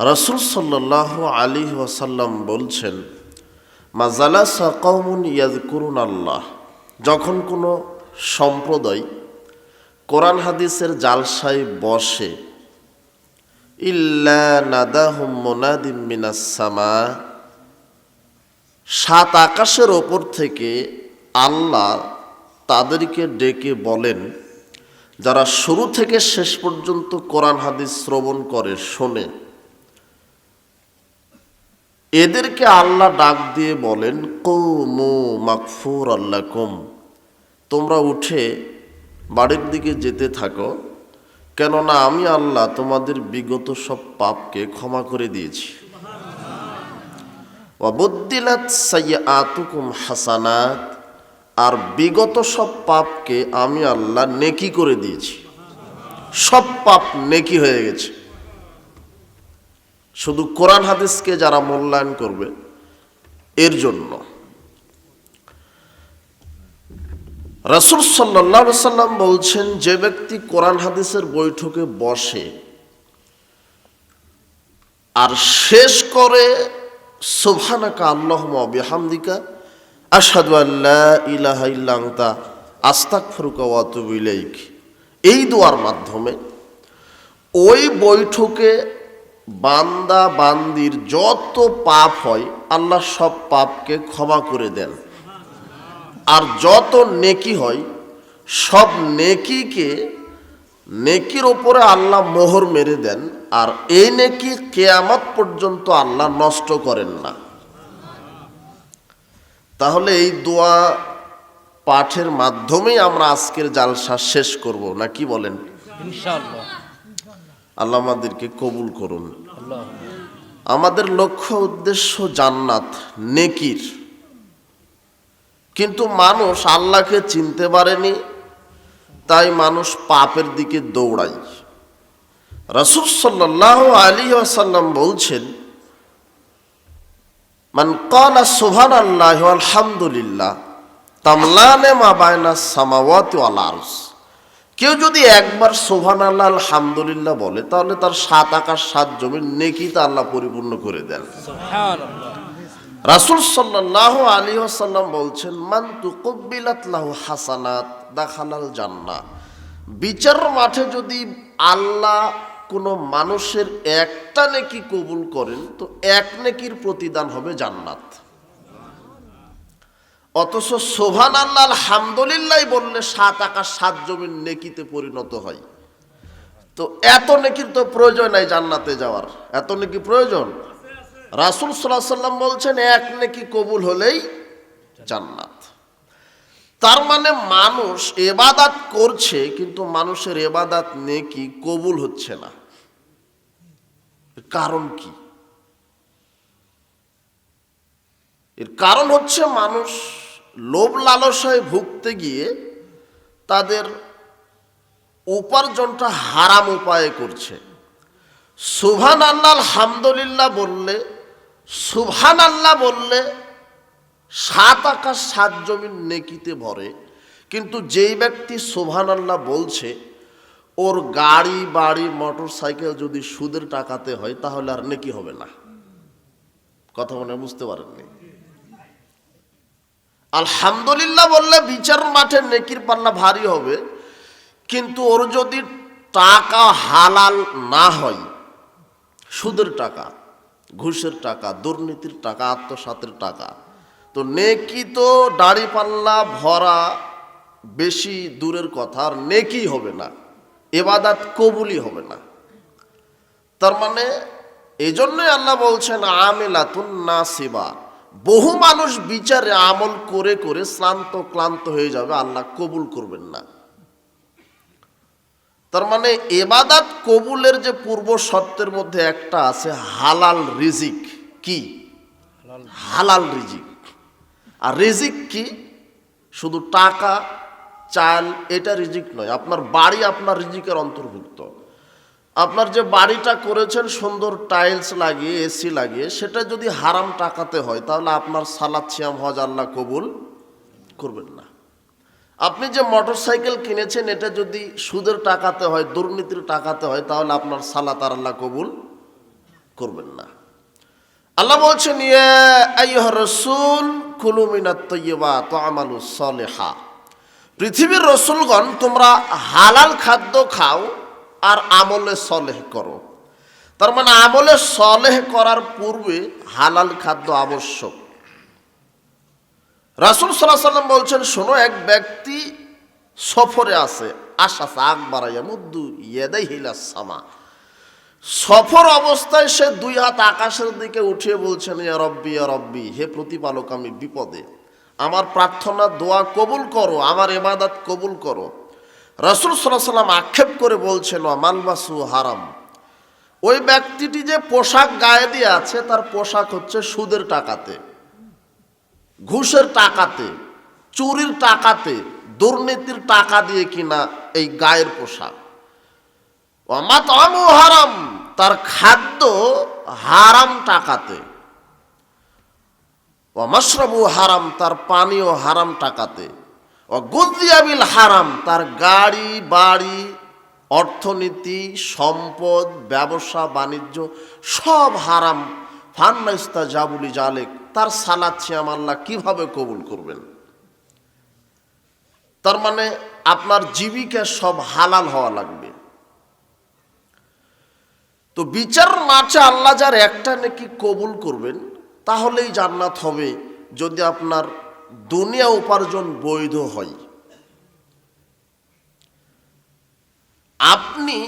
রসুল সাল্লাহ আলী ওয়াসাল্লাম বলছেন, মা জালা মাজালা সাকৌমুন ইয়াজকুরুন আল্লাহ যখন কোনো সম্প্রদায় কোরআন হাদিসের জালসায় বসে, ইল্লা নাদাহুম মোনাদিম মিনাসামা সাত আকাশের ওপর থেকে আল্লাহ তাদেরকে ডেকে বলেন, যারা শুরু থেকে শেষ পর্যন্ত কোরআন হাদিস শ্রবণ করে, শোনে। এদেরকে আল্লাহ ডাক দিয়ে বলেন, কৌমু মাকফুর আল্লাহ কুম তোমরা উঠে বাড়ির দিকে যেতে থাকো, কেননা আমি আল্লাহ তোমাদের বিগত সব পাপকে ক্ষমা করে দিয়েছি। অবদ্দিলাত সাইয়াতুকুম হাসানাত। আর বিগত সব পাপকে আমি আল্লাহ নেকি করে দিয়েছি। সব পাপ নেকি হয়ে গেছে। শুধু কোরআন হাদিসকে যারা মূল্যায়ন করবে, এর জন্য। রাসুল সাল্লাহ সাল্লাম বলছেন, যে ব্যক্তি কোরআন হাদিসের বৈঠকে বসে আর শেষ করে সোভানাকা আল্লাহ বিহামদিকা আসাদু আল্লাহ ইলাহা ইল্লাংতা আস্তাক ফরুকা ওয়াতুব এই দোয়ার মাধ্যমে ওই বৈঠকে বান্দা, বান্দির যত পাপ হয়, আল্লাহ সব পাপকে ক্ষমা করে দেন। আর যত নেকি হয়, সব নেকিকে, নেকির ওপরে আল্লাহ মোহর মেরে দেন। আর এই নেকি কেয়ামত পর্যন্ত আল্লাহ নষ্ট করেন না। তাহলে এই দোয়া পাঠের মাধ্যমেই আমরা আজকের জালসা শেষ করব, না কি বলেন? ইনশাআল্লাহ। আল্লাহ আমাদেরকে কবুল করুন। আমাদের লক্ষ্য উদ্দেশ্য জান্নাত, নেকির। কিন্তু মানুষ আল্লাহকে চিনতে পারেনি, তাই মানুষ পাপের দিকে দৌড়ায়। রসুল সাল্লাহ আলী আসাল্লাম বলছেন, মান কালা সুভান আল্লাহ আলহামদুলিল্লাহ তামলানে মা বায়না সামাওয়াত আরশ। কেউ যদি একবার সোভান আল্লাহ আলহামদুলিল্লাহ বলে তাহলে তার সাত আকাশ সাত জমির নেকি তা আল্লাহ পরিপূর্ণ করে দেন। রাসুল সাল্লাহ আলী আসাল্লাম বলছেন মান তুকব্বিলাত লাহু হাসানাত দাখালাল জান্নাহ। বিচার মাঠে যদি আল্লাহ কোনো মানুষের একটা নেকি কবুল করেন তো এক নেকির প্রতিদান হবে জান্নাত। অথচ সোভান আল্লাহ আলহামদুলিল্লাহ বললে সাত আকাশ, সাত জমির নেকিতে পরিণত হয়। তো এত নেকির তো প্রয়োজন নাই জান্নাতে যাওয়ার। এত নেকি প্রয়োজন? রাসুল সাল্লাহ সাল্লাম বলছেন, এক নেকি কবুল হলেই জান্নাত। তার মানে মানুষ এবাদাত করছে, কিন্তু মানুষের এবাদাত নেকি কবুল হচ্ছে না। কারণ কি? এর কারণ হচ্ছে মানুষ লোভ লালসায় ভুগতে গিয়ে তাদের উপার্জনটা হারাম উপায়ে করছে। সুভান আল্লাহ আলহামদুলিল্লাহ বললে সুভান আল্লাহ বললে, সাত আকাশ, সাত জমিন নেকিতে ভরে। কিন্তু যেই ব্যক্তি সুভান আল্লাহ বলছে, ওর গাড়ি, বাড়ি, মোটর সাইকেল যদি সুদের টাকাতে হয়, তাহলে আর নেকি হবে না। কথা মনে বুঝতে পারেননি? আলহামদুলিল্লাহ বললে বিচার মাঠে নেকির পাল্লা ভারী হবে, কিন্তু ওর যদি টাকা হালাল না হয়, সুদের টাকা, ঘুষের টাকা, দুর্নীতির টাকা, আত্মসাতের টাকা, তো নেকি তো দাড়ি পাল্লা ভরা বেশি দূরের কথা, আর নেকি হবে না, এবাদাত কবুলি হবে না। তার মানে এই জন্যই আল্লাহ বলছেন, আমেলাতুন নাসিবা। বহু মানুষ বিচারে আমল করে করে শ্রান্ত ক্লান্ত হয়ে যাবে আল্লাহ কবুল করবেন না। তার মানে এবাদাত কবুলের যে পূর্ব শর্তের মধ্যে একটা আছে হালাল রিজিক। কি? হালাল রিজিক। আর রিজিক কি? শুধু টাকা চাল এটা রিজিক নয় আপনার বাড়ি আপনার রিজিকের অন্তর্ভুক্ত। আপনার যে বাড়িটা করেছেন সুন্দর টাইলস লাগিয়ে, এসি লাগিয়ে, সেটা যদি হারাম টাকাতে হয়, তাহলে আপনার সালাদ ছিয়াম হজ আল্লাহ কবুল করবেন না। আপনি যে মোটর সাইকেল কিনেছেন, এটা যদি সুদের টাকাতে হয়, দুর্নীতির টাকাতে হয়, তাহলে আপনার সালাত আর আল্লাহ কবুল করবেন না। আল্লাহ বলছেন রাসূল, কুলু মিনাত তাইয়্যিবাত ওয়ামালু সলিহা। পৃথিবীর রসুলগণ, তোমরা হালাল খাদ্য খাও আর আমলে সলেহ করো। তার মানে আমলে সলেহ করার পূর্বে হালাল খাদ্য আবশ্যক। রাসুল সাল্লাহ সাল্লাম বলছেন, শোনো, এক ব্যক্তি সফরে আছে আশা আগ বাড়াইয়া মুদ্দু ইয়েদাই সামা। সফর অবস্থায় সে দুই হাত আকাশের দিকে উঠিয়ে বলছেন, ইয়া রব্বি ইয়া রব্বি, হে প্রতিপালক, আমি বিপদে। আমার প্রার্থনা, দোয়া কবুল করো, আমার এবাদাত কবুল করো। রসুল সাল্লাম আক্ষেপ করে বলছেন মালবাসু হারাম? ওই ব্যক্তিটি যে পোশাক গায়ে দিয়ে আছে, তার পোশাক হচ্ছে সুদের টাকাতে, ঘুষের টাকাতে, চুরির টাকাতে, দুর্নীতির টাকা দিয়ে কিনা এই গায়ের পোশাক। অমাতমু হারাম? তার খাদ্য হারাম টাকাতে। অমশ্রবু হারাম? তার পানীয় হারাম টাকাতে। ও গুদিয়াবিল হারাম, তার গাড়ি, বাড়ি, অর্থনীতি, সম্পদ, ব্যবসা, বাণিজ্য সব হারাম। ফান্নাইস্তা জাবুলি জালেক, তার সালাদ ছিয়াম আল্লাহ কীভাবে কবুল করবেন? তার মানে আপনার জীবিকা সব হালাল হওয়া লাগবে। তো বিচার মাঠে আল্লাহ যার একটা নাকি কবুল করবেন, তাহলেই জান্নাত হবে। যদি আপনার দুনিয়া উপার্জন বৈধ হয়। আপনি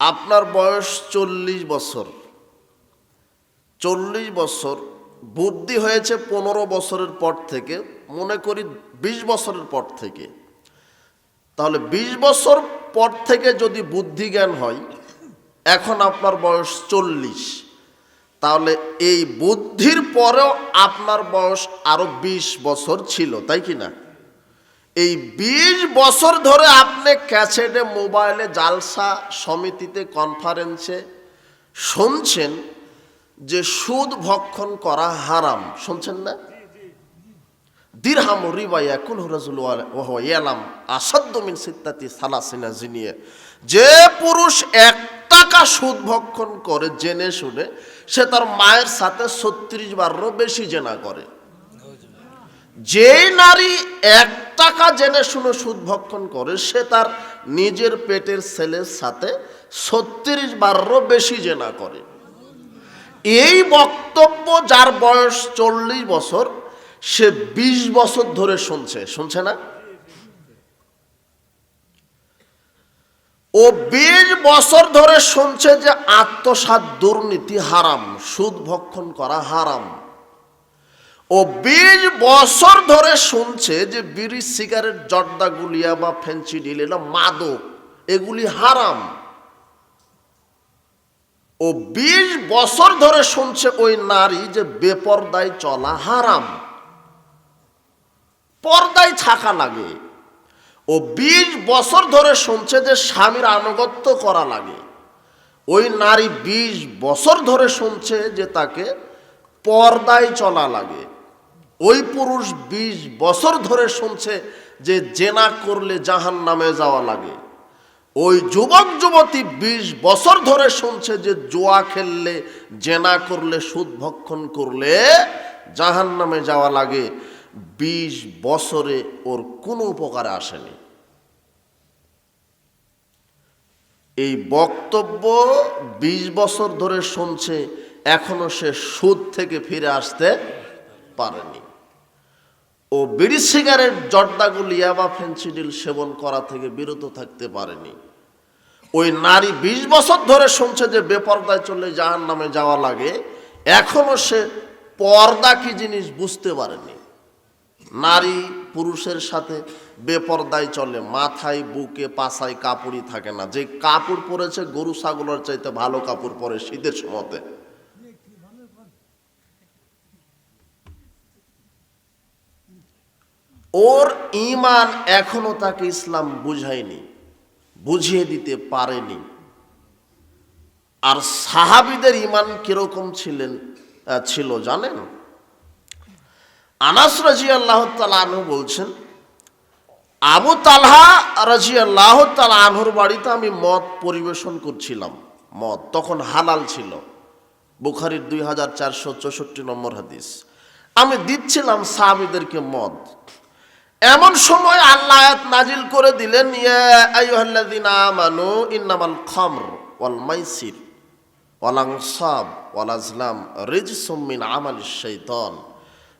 আপনার বয়স চল্লিশ বছর চল্লিশ বছর, বুদ্ধি হয়েছে পনেরো বছরের পর থেকে, মনে করি বিশ বছরের পর থেকে। তাহলে বিশ বছর পর থেকে যদি বুদ্ধি জ্ঞান হয়, এখন আপনার বয়স চল্লিশ। তাহলে এই বুদ্ধির পরেও আপনার বয়স আরও বিশ বছর ছিল, তাই কি না? এই বিশ বছর ধরে আপনি ক্যাসেটে, মোবাইলে, জালসা সমিতিতে, কনফারেন্সে শুনছেন যে সুদ ভক্ষণ করা হারাম, শুনছেন না? দিরহাম রিবা ইয়াকুল রাজুল ওহ ইয়ালাম আসাদ্দ মিন সিত্তাতি সালাসিনা জিনিয়ে যে পুরুষ এক টাকা সুদ ভক্ষণ করে জেনে শুনে, সে তার মায়ের সাথে ছত্রিশ বারও বেশি জেনা করে। যেই নারী এক টাকা জেনে শুনে সুদ ভক্ষণ করে, সে তার নিজের পেটের ছেলের সাথে ছত্রিশ বারও বেশি জেনা করে। এই বক্তব্য যার বয়স চল্লিশ বছর সে ২০ বছর ধরে শুনছে। শুনছে না? ও বিশ বছর ধরে শুনছে যে আত্মসাত দুর্নীতি হারাম, সুদ ভক্ষণ করা হারাম। ও বিশ বছর ধরে শুনছে যে বিড়ি, সিগারেট, জর্দা, গুলিয়া বা ফেন্সি ডিল এটা মাদক, এগুলি হারাম। ও বিশ বছর ধরে শুনছে ওই নারী যে বেপর্দায় চলা হারাম। পর্দায় থাকা লাগে। ও বিশ বছর ধরে শুনছে যে স্বামীর আনুগত্য করা লাগে। ওই নারী বিশ বছর ধরে শুনছে যে তাকে পর্দায় চলা লাগে। ওই পুরুষ বিশ বছর ধরে শুনছে যে জেনা করলে জাহান নামে যাওয়া লাগে। ওই যুবক, যুবতী বিশ বছর ধরে শুনছে যে জোয়া খেললে, জেনা করলে, সুদ ভক্ষণ করলে জাহান নামে যাওয়া লাগে। বিশ বছরে ওর কোনো উপকারে আসেনি। এই বক্তব্য বিশ বছর ধরে শুনছে, এখনও সে সুদ থেকে ফিরে আসতে পারেনি। ও বিড়ি সিগারেট জর্দাগুলি ইয়াবা ফেন্সিডিল সেবন করা থেকে বিরত থাকতে পারেনি। ওই নারী বিশ বছর ধরে শুনছে যে বেপর্দায় চললে জাহান নামে যাওয়া লাগে, এখনও সে পর্দা কি জিনিস বুঝতে পারেনি। নারী পুরুষের সাথে বেপর্দায় চলে, মাথায়, বুকে পাছায় কাপড়ই থাকে না। যে কাপড় পরেছে, গরু, ছাগলের চাইতে ভালো কাপড় পরে শীতের সময়তে। ওর ইমান এখনও তাকে ইসলাম বুঝায়নি, বুঝিয়ে দিতে পারেনি। আর সাহাবিদের ইমান কীরকম ছিলেন ছিল জানেন? আনাস রাজি আল্লাহ আনহু বলছেন, আবু তালহা রাজি আল্লাহ আনহুর বাড়িতে আমি মদ পরিবেশন করছিলাম। মদ তখন হালাল ছিল। বুখারির দুই হাজার চারশো চৌষট্টি নম্বর হাদিস। আমি দিচ্ছিলাম সাহাবিদেরকে মদ। এমন সময় আল্লাহ নাজিল করে দিলেন আমানু ওয়াল মাইসির ওয়াল আনসাব ওয়াল আজলাম রিজসুম মিন আমালিশ শাইতান।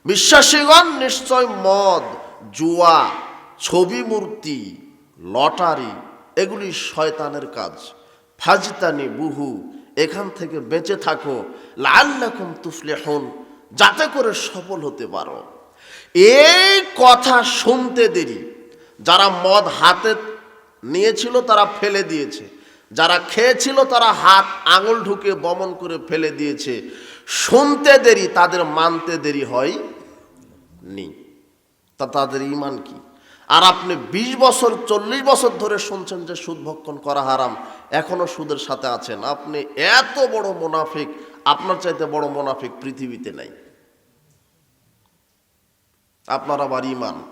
বিশ্বাসীগণ নিশ্চয় মদ, জুয়া, ছবি মূর্তি, লটারি, এগুলি শয়তানের কাজ। ফাজিতানি বুহু, এখান থেকে বেঁচে থাকো। লাল লাল্লাকুম তুফলিহুন, যাতে করে সফল হতে পারো। এই কথা শুনতে দেরি। যারা মদ হাতে নিয়েছিল তারা ফেলে দিয়েছে। যারা খেয়েছিল তারা হাত আঙুল ঢুকে বমন করে ফেলে দিয়েছে। শুনতে দেরি, তাদের মানতে দেরি হয়। নি তা তাদের ইমান কি? আর আপনি ২০ বছর, চল্লিশ বছর ধরে শুনছেন যে সুদ ভক্ষণ করা হারাম, এখনও সুদের সাথে আছেন। আপনি এত বড় মোনাফিক, আপনার চাইতে বড় মোনাফিক পৃথিবীতে নাই। আপনার আবার ইমান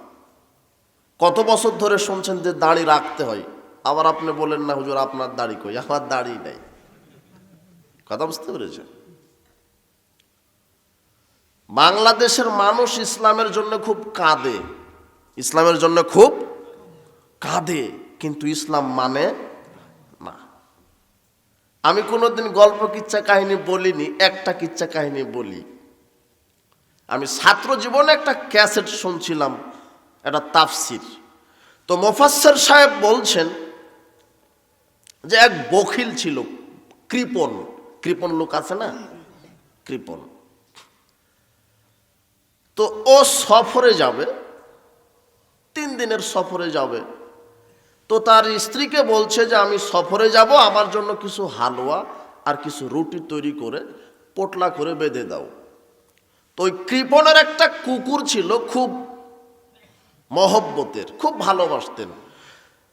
কত বছর ধরে শুনছেন যে দাড়ি রাখতে হয়? আবার আপনি বলেন না, হুজুর, আপনার দাড়ি কই? আমার দাড়ি নাই। কথা বুঝতে পেরেছেন? বাংলাদেশের মানুষ ইসলামের জন্য খুব কাঁদে। ইসলামের জন্য খুব কাঁদে, কিন্তু ইসলাম মানে না। আমি কোনোদিন গল্প কিচ্ছা কাহিনী বলিনি, একটা কিচ্ছা কাহিনী বলি। আমি ছাত্র জীবনে একটা ক্যাসেট শুনছিলাম, একটা তাফসির। তো মোফাসের সাহেব বলছেন যে এক বখিল ছিল, কৃপন। কৃপন লোক আছে না? কৃপন। তো ও সফরে যাবে, তিন দিনের সফরে যাবে। তো তার স্ত্রীকে বলছে যে, আমি সফরে যাব, আমার জন্য কিছু হালুয়া আর কিছু রুটি তৈরি করে পোটলা করে বেঁধে দাও। তো ওই কৃপণের একটা কুকুর ছিল, খুব মহব্বতের, খুব ভালোবাসতেন।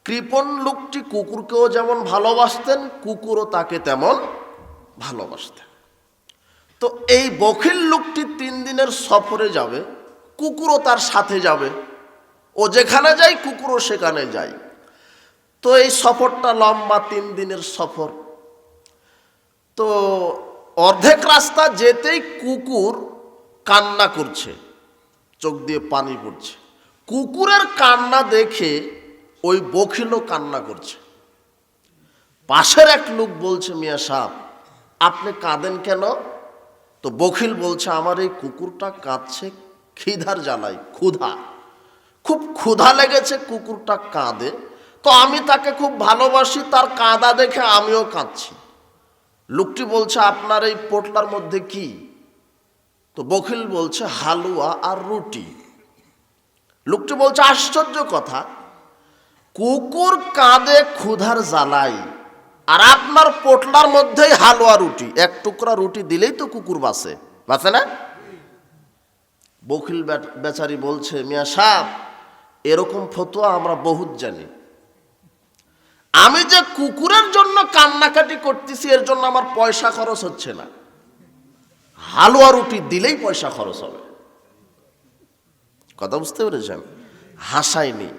কৃপণ লোকটি কুকুরকেও যেমন ভালোবাসতেন, কুকুরও তাকে তেমন ভালোবাসতেন। তো এই বখিল লোকটি তিন দিনের সফরে যাবে, কুকুরও তার সাথে যাবে। ও যেখানে যায়, কুকুরও সেখানে যায়। তো এই সফরটা লম্বা তিন দিনের সফর। তো অর্ধেক রাস্তা যেতেই কুকুর কান্না করছে, চোখ দিয়ে পানি পড়ছে। কুকুরের কান্না দেখে ওই বখিলও কান্না করছে। পাশের এক লোক বলছে, মিয়া সাহ আপনি কাঁদেন কেন? তো বখিল বলছে, আমার এই কুকুরটা কাঁদছে, খিদার জ্বালাই ক্ষুধা। খুব ক্ষুধা লেগেছে, কুকুরটা কাঁদে। তো আমি তাকে খুব ভালোবাসি, তার কাঁদা দেখে আমিও কাঁদছি। লোকটি বলছে, আপনার এই পোটলার মধ্যে কি? তো বখিল বলছে, হালুয়া আর রুটি। লোকটি বলছে, আশ্চর্য কথা। কুকুর কাঁদে, ক্ষুধার জ্বালাই আর আপনার পোটলার মধ্যেই হালুয়া রুটি, এক টুকরা রুটি দিলেই তো কুকুর বাসে বাসে না? বকিল বেচারি বলছে, মিয়া সাহ এরকম ফতোয়া আমরা বহুত জানি। আমি যে কুকুরের জন্য কান্নাকাটি করতেছি, এর জন্য আমার পয়সা খরচ হচ্ছে না। হালুয়া রুটি দিলেই পয়সা খরচ হবে। কথা বুঝতে পেরেছেন? হাসায়নি।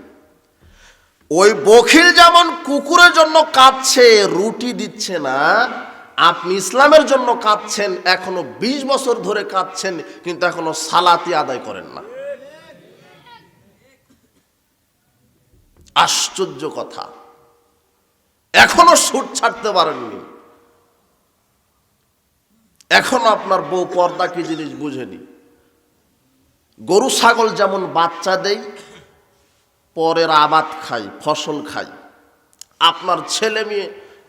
ওই বখিল যেমন কুকুরের জন্য কাঁদছে, রুটি দিচ্ছে না, আপনি ইসলামের জন্য কাঁদছেন, এখনও ২০ বছর ধরে কাঁদছেন, কিন্তু এখনও সালাতি আদায় করেন না। আশ্চর্য কথা। এখনও সুট ছাড়তে পারেননি। এখনও আপনার বউ পর্দা কি জিনিস বুঝেনি? গরু, ছাগল যেমন বাচ্চা দেয় পরের আবাদ খাই, ফসল খাই। আপনার ছেলে মেয়ে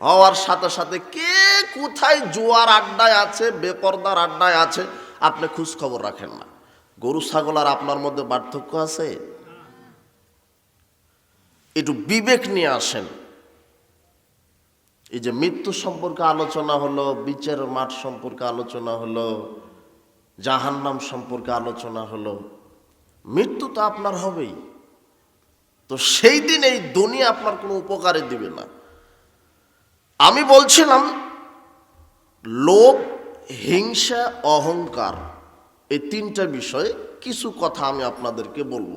হওয়ার সাথে সাথে কে কোথায় জোয়ার আড্ডায় আছে, বেপর্দার আড্ডায় আছে, আপনি খোঁজ খবর রাখেন না। গরু, ছাগল আর আপনার মধ্যে পার্থক্য আছে? একটু বিবেক নিয়ে আসেন। এই যে মৃত্যু সম্পর্কে আলোচনা হলো বিচারের মাঠ সম্পর্কে আলোচনা হলো, জাহান্নাম সম্পর্কে আলোচনা হলো, মৃত্যু তো আপনার হবেই। তো সেই দিন এই দুনিয়া আপনার কোনো উপকারে দিবে না। আমি বলছিলাম, লোভ, হিংসা, অহংকার, এই তিনটা বিষয়ে কিছু কথা আমি আপনাদেরকে বলব।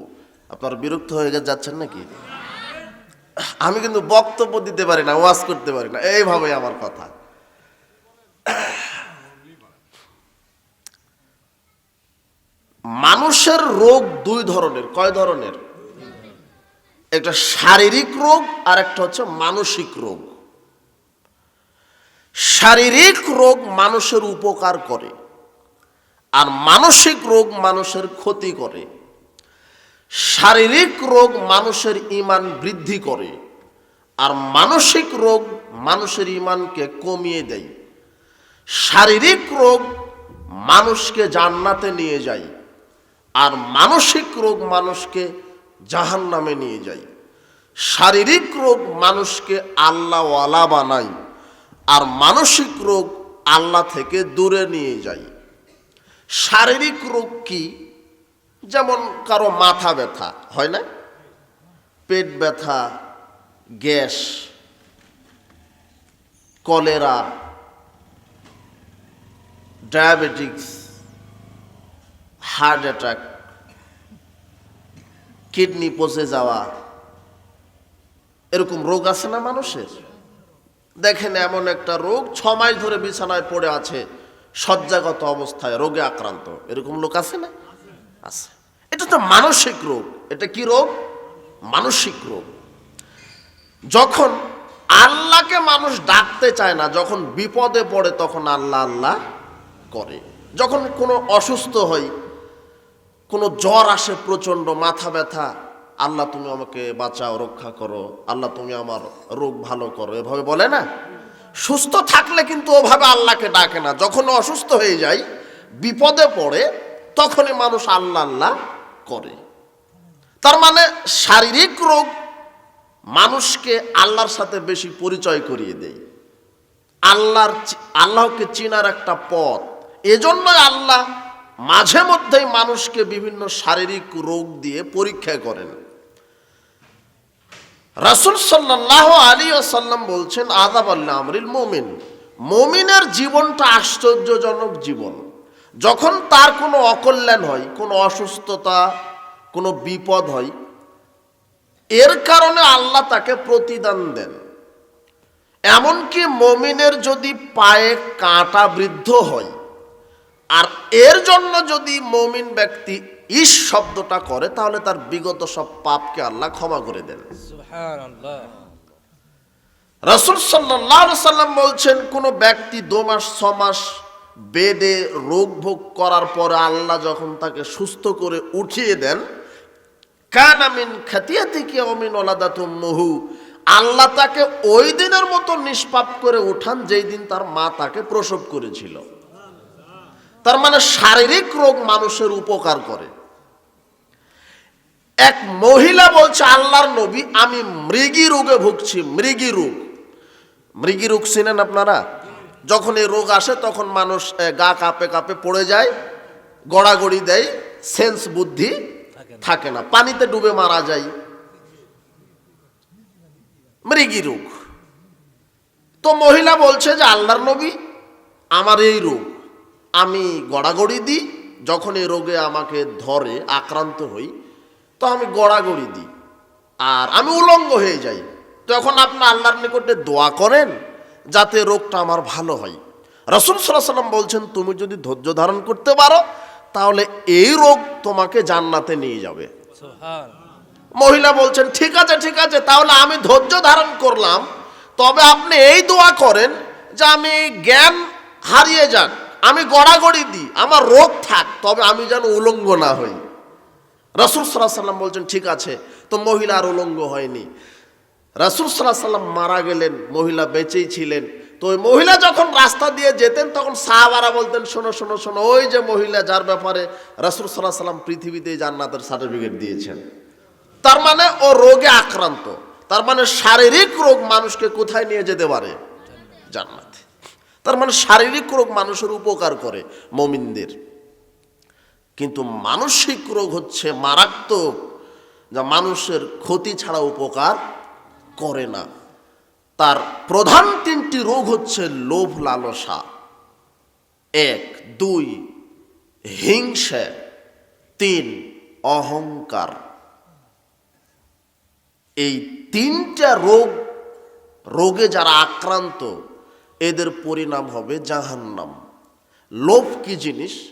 আপনারা বিরক্ত হয়ে যাচ্ছেন নাকি? আমি কিন্তু বক্তব্য দিতে পারি না, ওয়াজ করতে পারি না এইভাবে আমার কথা। মানুষের রোগ দুই ধরনের, কয় ধরনের? একটা শারীরিক রোগ, আর একটা হচ্ছে মানসিক রোগ। শারীরিক রোগ মানুষের উপকার করে, আর মানসিক রোগ মানুষের ক্ষতি করে। শারীরিক রোগ মানুষের ইমান বৃদ্ধি করে, আর মানসিক রোগ মানুষের ইমানকে কমিয়ে দেয়। শারীরিক রোগ মানুষকে জান্নাতে নিয়ে যায়, আর মানসিক রোগ মানুষকে জাহান নামে নিয়ে যাই। শারীরিক রোগ মানুষকে আল্লাহওয়ালা বানাই আর মানসিক রোগ আল্লাহ থেকে দূরে নিয়ে যায় শারীরিক রোগ কি? যেমন কারও মাথা ব্যথা, হয় না? পেট ব্যথা, gas, cholera, diabetics, heart attack kidney পচে যাওয়া। এরকম রোগ আছে না মানুষের? দেখেন এমন একটা রোগ, ছ মাস ধরে বিছানায় পড়ে আছে, শয্যাগত অবস্থায়, রোগে আক্রান্ত। এরকম লোক আছে না? আছে। এটা তো মানসিক রোগ। এটা কি রোগ? মানসিক রোগ। যখন আল্লাহকে মানুষ ডাকতে চায় না, যখন বিপদে পড়ে, তখন আল্লাহ আল্লাহ করে। যখন কোনো অসুস্থ হয় কোনো জ্বর আসে প্রচণ্ড, মাথা ব্যথা, আল্লাহ তুমি আমাকে বাঁচাও, রক্ষা করো, আল্লাহ তুমি আমার রোগ ভালো করো, এভাবে বলে না? সুস্থ থাকলে কিন্তু ওভাবে আল্লাহকে ডাকে না। যখন অসুস্থ হয়ে যায় বিপদে পড়ে, তখনই মানুষ আল্লাহ আল্লাহ করে। তার মানে শারীরিক রোগ মানুষকে আল্লাহর সাথে বেশি পরিচয় করিয়ে দেয়। আল্লাহর আল্লাহকে চিনার একটা পথ। এজন্যই আল্লাহ মাঝে মধ্যেই মানুষকে বিভিন্ন শারীরিক রোগ দিয়ে পরীক্ষা করেন। রাসুল সাল্লাহ আলী আসাল্লাম বলছেন আদাব আল্লাহ আমরিল মোমিন। মমিনের জীবনটা আশ্চর্যজনক জীবন। যখন তার কোনো অকল্যাণ হয়, কোনো অসুস্থতা, কোনো বিপদ হয়, এর কারণে আল্লাহ তাকে প্রতিদান দেন। এমনকি মমিনের যদি পায়ে কাঁটা বৃদ্ধ হয় আর এর জন্য যদি মমিন ব্যক্তি ইস শব্দটা করে তাহলে তার বিগত সব পাপকে আল্লাহ ক্ষমা করে দেন। রসুল সাল্লাহ সাল্লাম বলছেন কোনো ব্যক্তি দু মাস ছ মাস বেডে রোগ ভোগ করার পরে আল্লাহ যখন তাকে সুস্থ করে উঠিয়ে দেন কান আমিন খাতিয়া থেকে অমিন মহু আল্লাহ তাকে ওই দিনের মতো নিষ্পাপ করে উঠান যেই দিন তার মা তাকে প্রসব করেছিল। তার মানে শারীরিক রোগ মানুষের উপকার করে। এক মহিলা বলছে আল্লাহর নবী আমি মৃগী রোগে ভুগছি মৃগী রোগ। মৃগী রোগ চিনেন আপনারা? যখন এই রোগ আসে তখন মানুষ গা কাঁপে কাঁপে পড়ে যায় গড়াগড়ি দেয় সেন্স বুদ্ধি থাকে না। থাকে না পানিতে ডুবে মারা যায়। মৃগী রোগ। তো মহিলা বলছে যে আল্লাহর নবী আমার এই রোগ। আমি গড়াগড়ি দিই যখন এই রোগে আমাকে ধরে আক্রান্ত হই তো আমি গড়াগড়ি দিই। আর আমি উলঙ্গ হয়ে যাই। তখন আপনি আল্লাহর নিকটে দোয়া করেন যাতে রোগটা আমার ভালো হয়। রসুল সাল্লাম বলছেন তুমি যদি ধৈর্য ধারণ করতে পারো তাহলে এই রোগ তোমাকে জান্নাতে নিয়ে যাবে। মহিলা বলছেন ঠিক আছে ঠিক আছে তাহলে আমি ধৈর্য ধারণ করলাম। তবে আপনি এই দোয়া করেন যে আমি জ্ঞান হারিয়ে যাক। আমি গড়াগড়ি দিই, আমার রোগ থাক, তবে আমি যেন উলঙ্গ না হই। রসুল সাল্লাহ সাল্লাম বলছেন, ঠিক আছে, তো মহিলা আর উলঙ্গ হয়নি। রাসুল সাল্লাহ সাল্লাম মারা গেলেন, মহিলা বেঁচেই ছিলেন। তো ওই মহিলা যখন রাস্তা দিয়ে যেতেন, তখন সাহাবারা বলতেন, শোনো শোনো শোনো, ওই যে মহিলা যার ব্যাপারে রাসুল সাল্লাহ সাল্লাম পৃথিবীতে জান্নাতের সার্টিফিকেট দিয়েছেন। তার মানে ও রোগে আক্রান্ত, তার মানে শারীরিক রোগ মানুষকে কোথায় নিয়ে যেতে পারে? জান্নাতে। তার মানে শারীরিক রোগ মানুষের উপকার করে, মমিনদের। কিন্তু মানসিক রোগ হচ্ছে মারাত্মক, যা মানুষের ক্ষতি ছাড়া উপকার করে না। তার প্রধান তিনটি রোগ হচ্ছে লোভ লালসা। এক, দুই, হিংসা। তিন, অহংকার। এই তিনটা রোগ, রোগে যারা আক্রান্ত এদের পরিণাম হবে জাহান্নাম। লোভ কি জিনিস?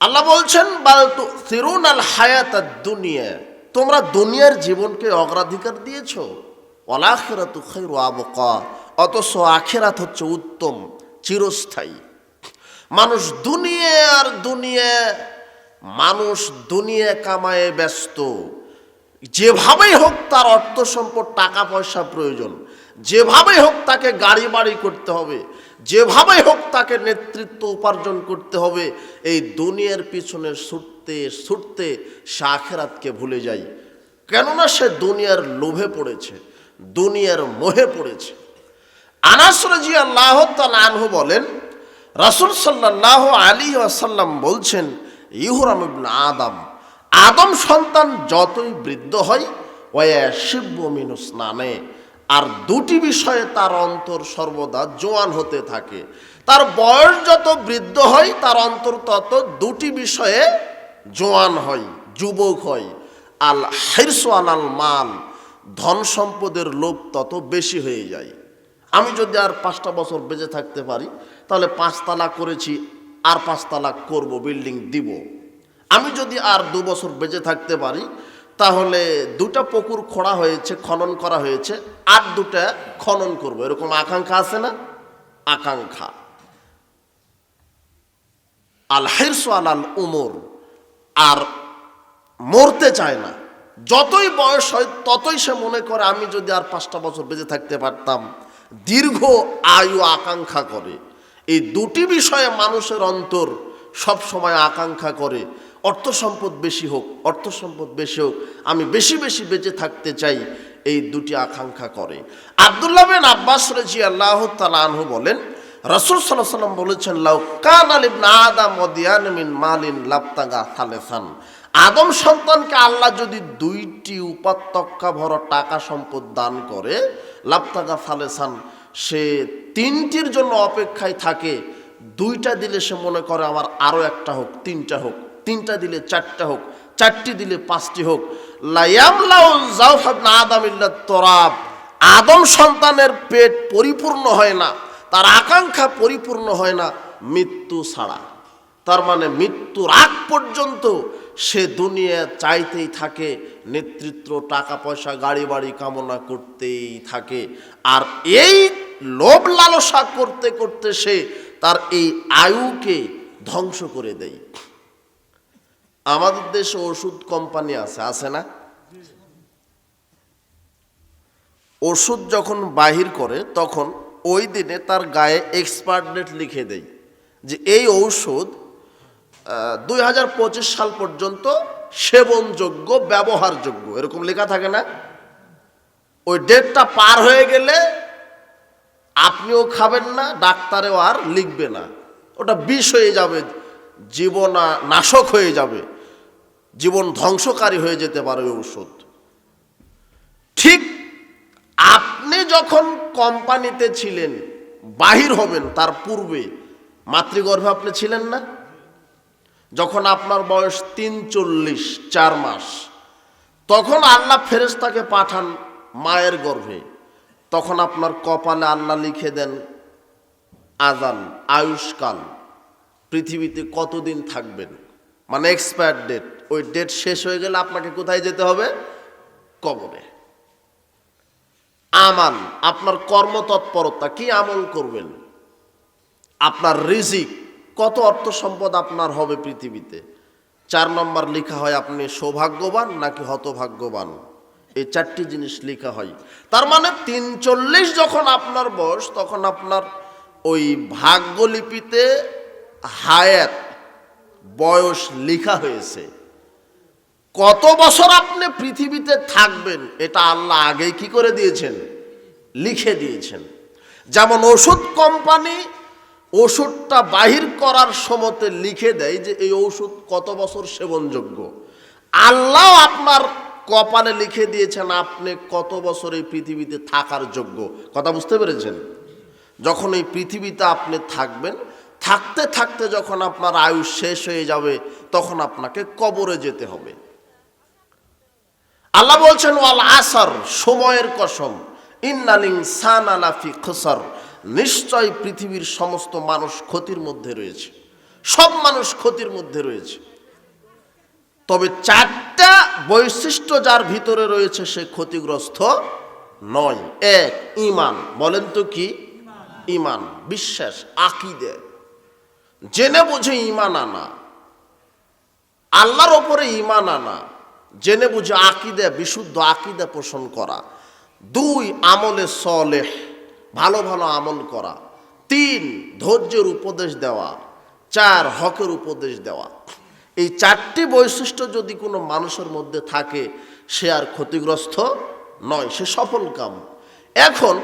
আল্লাহ বলছেন, বাল তিরুন আল হায়াত দুনিয়া তোমরা দুনিয়ার জীবনকে অগ্রাধিকার দিয়েছ। অলাখেরাতু খৈরু আবকা। অথচ আখেরাত হচ্ছে উত্তম, চিরস্থায়ী। মানুষ দুনিয়া আর দুনিয়া, মানুষ দুনিয়া কামায়ে ব্যস্ত। যেভাবেই হোক তার অর্থ সম্পদ টাকা পয়সা প্রয়োজন। যেভাবেই হোক তাকে গাড়ি বাড়ি করতে হবে, যেভাবেই হোক তাকে নেতৃত্ব উপার্জন করতে হবে, এই দুনিয়ার পিছনে ছুটতে ছুটতে সে আখেরাতকে ভুলে যাই। কেননা সে দুনিয়ার লোভে পড়েছে, দুনিয়ার মোহে পড়েছে। আনাস রাজি আল্লাহ আনহু বলেন, রাসুল সাল্লাহ আলী আসাল্লাম বলছেন, ইহুরাম আদম আদম সন্তান যতই বৃদ্ধ হয়, ওয়া শিব্য মিনু স্নানে আর দুটি বিষয়ে তার অন্তর সর্বদা জোয়ান হতে থাকে। তার বয়স যত বৃদ্ধ হয়, তার অন্তর তত দুটি বিষয়ে জোয়ান হয়, যুবক হয়। আল হাইরসু আল মাল, ধন সম্পদের লোভ তত বেশি হয়ে যায়। আমি যদি আর পাঁচটা বছর বেঁচে থাকতে পারি, তাহলে পাঁচতলা করেছি, আর পাঁচতলা করব, বিল্ডিং দিব। আমি যদি আর দু বছর বেঁচে থাকতে পারি তাহলে দুটা পুকুর খোঁড়া হয়েছে, খনন করা হয়েছে, আর দুটা খনন করব। এরকম আকাঙ্ক্ষা আছে না? আকাঙ্ক্ষা। আল হিরসু আল উমর, আর মরতে চায় না। যতই বয়স হয়, ততই সে মনে করে, আমি যদি আর পাঁচটা বছর বেঁচে থাকতে পারতাম, দীর্ঘ আয়ু আকাঙ্ক্ষা করে। এই দুটি বিষয়ে মানুষের অন্তর সব সময় আকাঙ্ক্ষা করে। অর্থ সম্পদ বেশি হোক, অর্থ সম্পদ বেশি হোক, আমি বেশি বেশি বেঁচে থাকতে চাই, এই দুটি আকাঙ্ক্ষা করে। আবদুল্লাহ বিন আব্বাস রাজি আল্লাহ তালাহু বলেন, রসুল সাল্লাহ সাল্লাম বলেছেন, লাউ কান আলিব না আদা মদিয়ান মিন মালিন লাপ্তাগা থালেসান আদম সন্তানকে আল্লাহ যদি দুইটি উপত্যকা ভর টাকা সম্পদ দান করে লাপ্তাগা ফালেসান সে তিনটির জন্য অপেক্ষায় থাকে, দুইটা দিলে সে মনে করে, আমার আরও একটা হোক, তিনটা হোক। তিনটা দিলে চারটা হোক, চারটি দিলে পাঁচটি হোক। তরাব, আদম সন্তানের পেট পরিপূর্ণ হয় না, তার আকাঙ্ক্ষা পরিপূর্ণ হয় না, মৃত্যু ছাড়া। তার মানে মৃত্যুর আগ পর্যন্ত সে দুনিয়া চাইতেই থাকে, নেতৃত্ব, টাকা পয়সা গাড়ি বাড়ি কামনা করতেই থাকে। আর এই লোভ লালসা করতে করতে সে তার এই আয়ুকে ধ্বংস করে দেয়। আমাদের দেশে ওষুধ কোম্পানি আছে আছে না? ওষুধ যখন বাহির করে, তখন ওই দিনে তার গায়ে এক্সপায়ার ডেট লিখে দেয় যে এই ঔষধ দুই হাজার পঁচিশ সাল পর্যন্ত সেবনযোগ্য, ব্যবহারযোগ্য। এরকম লেখা থাকে না? ওই ডেটটা পার হয়ে গেলে আপনিও খাবেন না, ডাক্তারেও আর লিখবে না। ওটা বিষ হয়ে যাবে, জীবনা নাশক হয়ে যাবে। জীবন ধ্বংসকারী হয়ে যেতে পারে ওষুধ ঠিক আপনি যখন কোম্পানিতে ছিলেন, বাহির হবেন, তার পূর্বে মাতৃগর্ভে আপনি ছিলেন না? যখন আপনার বয়স তিন চল্লিশ চার মাস, তখন আল্লাহ ফেরেস্তাকে পাঠান মায়ের গর্ভে। তখন আপনার কপালে আল্লাহ লিখে দেন আজান আয়ুষ্কাল, পৃথিবীতে কতদিন থাকবেন? মানে এক্সপায়ার ডেট ওই ডেট শেষ হয়ে গেলে আপনাকে কোথায় যেতে হবে? কবরে। আমাল আপনার কর্মতৎপরতা, কি আমল করবেন? আপনার রিজিক, কত অর্থ সম্পদ আপনার হবে পৃথিবীতে? চার নম্বর লেখা হয়, আপনি সৌভাগ্যবান নাকি হতভাগ্যবান? এই চারটি জিনিস লেখা হয়। তার মানে তিন চল্লিশ যখন আপনার বয়স, তখন আপনার ওই ভাগ্যলিপিতে হায়াত, বয়স লেখা হয়েছে। কত বছর আপনি পৃথিবীতে থাকবেন, এটা আল্লাহ আগেই কি করে দিয়েছেন? লিখে দিয়েছেন। যেমন ওষুধ কোম্পানি ওষুধটা বাহির করার সময়তে লিখে দেয় যে এই ওষুধ কত বছর সেবনযোগ্য। আল্লাহ আপনার কপালে লিখে দিয়েছেন, আপনি কত বছর এই পৃথিবীতে থাকার যোগ্য। কথা বুঝতে পেরেছেন? যখন এই পৃথিবীতে আপনি থাকবেন, থাকতে থাকতে যখন আপনার আয়ু শেষ হয়ে যাবে, তখন আপনাকে কবরে যেতে হবে। আল্লাহ বলছেন, ওয়াল আসর, সময়ের কসম। ইন্নালিং সান আলাফি খসর। নিশ্চয় পৃথিবীর সমস্ত মানুষ ক্ষতির মধ্যে রয়েছে। সব মানুষ ক্ষতির মধ্যে রয়েছে। তবে চারটা বৈশিষ্ট্য যার ভিতরে রয়েছে, সে ক্ষতিগ্রস্ত নয়। এক, ইমান। বলেন তো কি? ইমান, বিশ্বাস, আকিদে। জেনে বুঝে ইমান আনা। আল্লাহর ওপরে ইমান আনা। জেনে বুঝে আকিদে, বিশুদ্ধ আকিদে পোষণ করা। দুই, আমলে সলেহ, ভালো ভালো আমল করা। তিন, ধৈর্যের উপদেশ দেওয়া। চার, হকের উপদেশ দেওয়া। এই চারটি বৈশিষ্ট্য যদি কোনো মানুষের মধ্যে থাকে, সে আর ক্ষতিগ্রস্ত নয়, সে সফল কাম। এখন,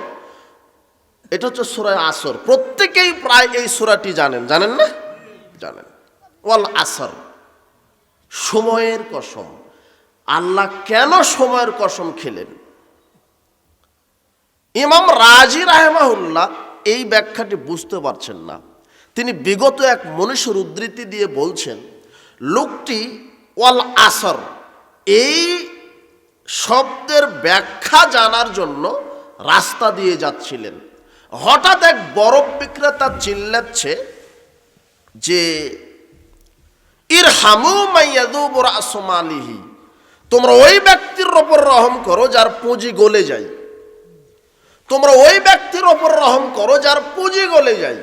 এটা হচ্ছে সুরায় আসর। প্রত্যেকেই প্রায় এই সুরাটি জানেন। জানেন না? জানেন। ওয়াল আসর। সময়ের কসম। আল্লাহ কেন সময়ের কসম খেলেন? ইমাম রাজি রাহেমাহুল্লাহ এই ব্যাখ্যাটি বুঝতে পারছেন না। তিনি বিগত এক মনীষীর উদ্ধৃতি দিয়ে বলছেন, লোকটি ওয়াল আসর, এই শব্দের ব্যাখ্যা জানার জন্য রাস্তা দিয়ে যাচ্ছিলেন। হঠাৎ এক বরফ বিক্রেতা চিল্লাচ্ছে যে ইর হামু মাইয়াদুবর আসমালিহি তোমরা ওই ব্যক্তির ওপর রহম করো যার পুঁজি গলে যায়। তোমরা ওই ব্যক্তির ওপর রহম করো যার পুঁজি গলে যায়।